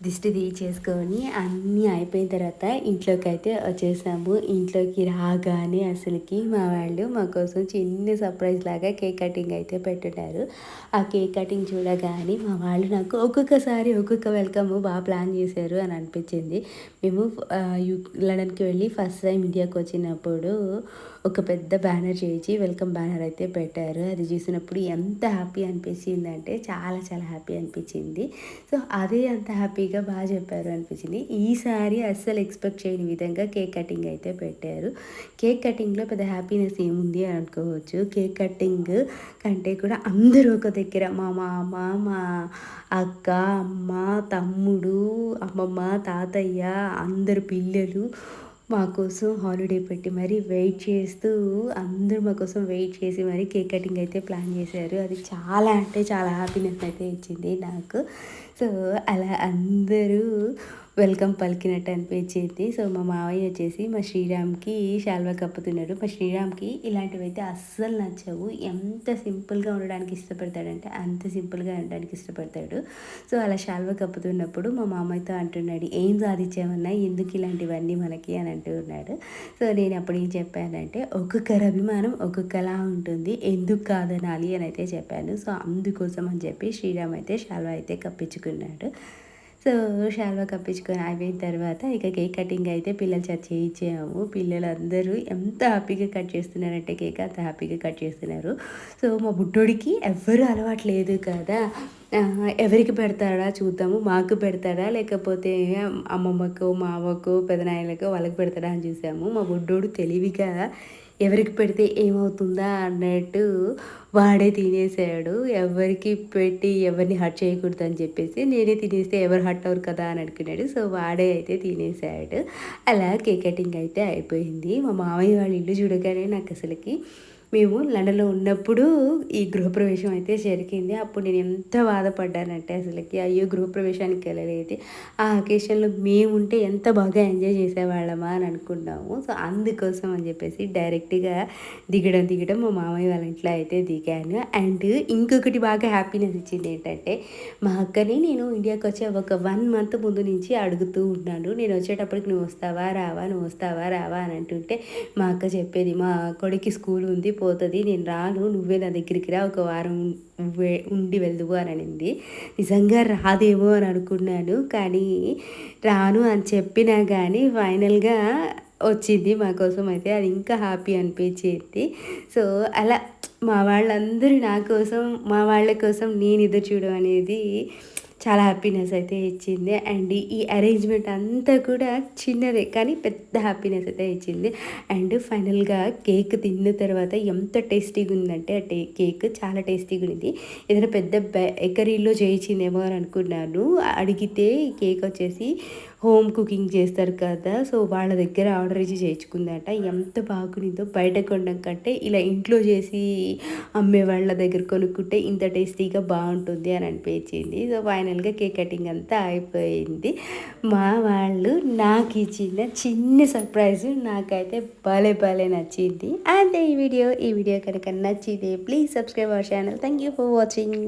దిష్టి తీసేసుకొని అన్నీ అయిపోయిన తర్వాత ఇంట్లోకి అయితే వచ్చేసాము ఇంట్లోకి రాగానే అసలుకి మా వాళ్ళు మా కోసం చిన్న సర్ప్రైజ్ లాగా కేక్ కటింగ్ అయితే పెట్టున్నారు. ఆ కేక్ కటింగ్ చూడగానే మా వాళ్ళు నాకు ఒక్కొక్కసారి ఒక్కొక్క వెల్కమ్ బాగా ప్లాన్ చేశారు అని అనిపించింది. మేము యూ లండన్కి వెళ్ళి ఫస్ట్ టైం ఇండియాకి వచ్చినప్పుడు ఒక పెద్ద బ్యానర్ చేయించి వెల్కమ్ బ్యానర్ అయితే పెట్టారు. అది చూసినప్పుడు ఎంత హ్యాపీ అనిపించిందంటే చాలా చాలా హ్యాపీ అనిపించింది. సో అదే అంత హ్యాపీగా బాగా చెప్పారు అనిపించింది. ఈసారి అస్సలు ఎక్స్పెక్ట్ చేయని విధంగా కేక్ కటింగ్ అయితే పెట్టారు. కేక్ కటింగ్లో పెద్ద హ్యాపీనెస్ ఏముంది అని అనుకోవచ్చు. కేక్ కటింగ్ కంటే కూడా అందరూ ఒక దగ్గర మా మామ మా అక్క అమ్మ తమ్ముడు అమ్మమ్మ తాతయ్య అందరు పిల్లలు మా కోసం హాలిడే పెట్టి మరీ వెయిట్ చేస్తూ అందరూ మా కోసం వెయిట్ చేసి మరీ కేక్ కటింగ్ అయితే ప్లాన్ చేశారు. అది చాలా అంటే చాలా హ్యాపీనెస్ అయితే ఇచ్చింది నాకు. సో అలా అందరూ వెల్కమ్ పలికినట్టు అనిపించింది. సో మా మావయ్య వచ్చేసి మా శ్రీరామ్కి శాల్వా కప్పుతున్నాడు. మా శ్రీరామ్కి ఇలాంటివి అయితే అస్సలు నచ్చవు. ఎంత సింపుల్గా ఉండడానికి ఇష్టపడతాడంటే అంత సింపుల్గా ఉండడానికి ఇష్టపడతాడు. సో అలా శాల్వా కప్పుతున్నప్పుడు మా మామయ్యతో అంటున్నాడు ఏం సాధించామన్నా ఎందుకు ఇలాంటివన్నీ మనకి? అని అంటున్నాడు సో నేను అప్పుడు ఏం చెప్పానంటే ఒక్కొక్కరి అభిమానం ఒక్కొక్కలా ఉంటుంది. ఎందుకు కాదనాలి? అని అయితే చెప్పాను. సో అందుకోసం అని చెప్పి శ్రీరామ్ అయితే శాల్వా అయితే కప్పించుకున్నాడు. సో షాల్వా కప్పించుకొని అయిపోయిన తర్వాత ఇక కేక్ కటింగ్ అయితే పిల్లలు చేత చేయించాము. పిల్లలందరూ ఎంత హ్యాపీగా కట్ చేస్తున్నారంటే కేక్ అంత హ్యాపీగా కట్ చేస్తున్నారు. సో మా బుడ్డోడికి ఎవ్వరూ అలవాటు లేదు కదా ఎవరికి పెడతాడా చూద్దాము. మాకు పెడతాడా? లేకపోతే అమ్మమ్మకో మావకో పెదనాయనకో వాళ్ళకి పెడతాడా అని చూసాము. మా బుడ్డోడు తెలివిగా ఎవరికి పెడితే ఏమవుతుందా అన్నట్టు వాడే తినేసాడు. ఎవరికి పెట్టి ఎవరిని హట్ చేయకూడదు అని చెప్పేసి నేనే తినేస్తే ఎవరు హట్ అవ్వరు కదా అని అనుకున్నాడు సో వాడే అయితే తినేసాడు. అలా కేక్ కటింగ్ అయితే అయిపోయింది. మా మామయ్య వాళ్ళ ఇల్లు చూడగానే నాకు అసలుకి మేము లండన్లో ఉన్నప్పుడు ఈ గృహప్రవేశం అయితే జరిగింది. అప్పుడు నేను ఎంత బాధపడ్డానంటే అసలుకి అయ్యో గృహప్రవేశానికి వెళ్ళలేదు. ఆ అకేషన్లో మేము ఉంటే ఎంత బాగా ఎంజాయ్ చేసేవాళ్ళమా అని అనుకున్నాము. సో అందుకోసం అని చెప్పేసి డైరెక్ట్గా దిగడం దిగడం మా మామయ్య వాళ్ళ ఇంట్లో అయితే దిగాను. అండ్ ఇంకొకటి బాగా హ్యాపీనెస్ ఇచ్చింది ఏంటంటే మా అక్కని నేను ఇండియాకి వచ్చే ఒక వన్ మంత్ ముందు నుంచి అడుగుతూ ఉన్నాను. నేను వచ్చేటప్పటికి నువ్వు వస్తావా రావా నువ్వు వస్తావా రావా అని అంటుంటే మా అక్క చెప్పేది మా కొడుకు స్కూల్ ఉంది పోతుంది నేను రాను నువ్వే నా దగ్గరికి రా ఒక వారం ఉండి వెళ్దువు అని అనింది. నిజంగా రాదేమో అని అనుకున్నాను కానీ రాను అని చెప్పినా కానీ ఫైనల్గా వచ్చింది మా కోసం అయితే. అది ఇంకా హ్యాపీ అనిపించింది. సో అలా మా వాళ్ళందరూ నా కోసం మా వాళ్ళ కోసం నేను ఎదురు చూడడం అనేది చాలా హ్యాపీనెస్ అయితే ఇచ్చింది. అండ్ ఈ అరేంజ్మెంట్ అంతా కూడా చిన్నదే కానీ పెద్ద హ్యాపీనెస్ అయితే ఇచ్చింది. అండ్ ఫైనల్గా కేక్ తిన్న తర్వాత ఎంత టేస్టీగా ఉందంటే ఆ టే కేక్ చాలా టేస్టీగా ఉంది ఏదైనా పెద్ద బేకరీలో చేయించిందేమో అని అనుకున్నాను. అడిగితే కేక్ వచ్చేసి హోమ్ కుకింగ్ చేస్తారు కదా సో వాళ్ళ దగ్గర ఆర్డర్ ఇచ్చి చేయించుకుందట. ఎంత బాగునిందో బయట కొనడం కంటే ఇలా ఇంట్లో చేసి అమ్మే వాళ్ళ దగ్గర కొనుక్కుంటే ఇంత టేస్టీగా బాగుంటుంది అని అనిపించింది. సో ఫైనల్గా కేక్ కటింగ్ అంతా అయిపోయింది. మా వాళ్ళు నాకు ఇచ్చిన చిన్న సర్ప్రైజ్ నాకైతే భలే భలే నచ్చింది. అంతే ఈ వీడియో. ఈ వీడియో కనుక నచ్చితే please subscribe our channel. Thank you for watching